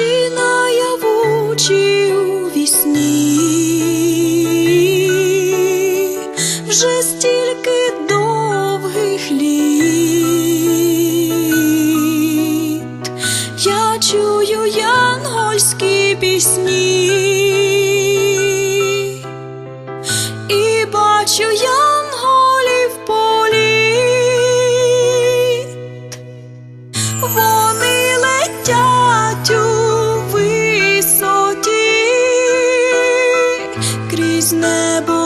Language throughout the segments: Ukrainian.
очі наявучі. It's.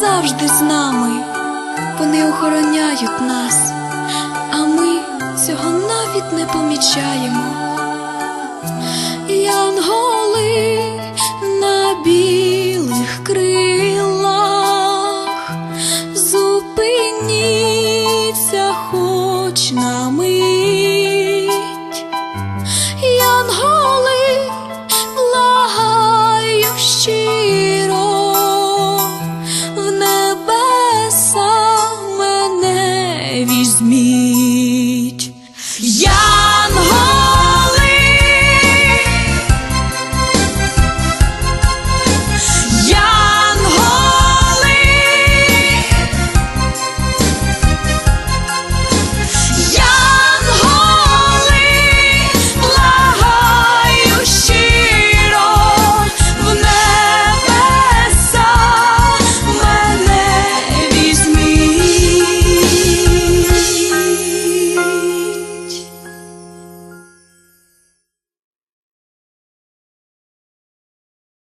Завжди з нами, вони охороняють нас, а ми цього навіть не помічаємо.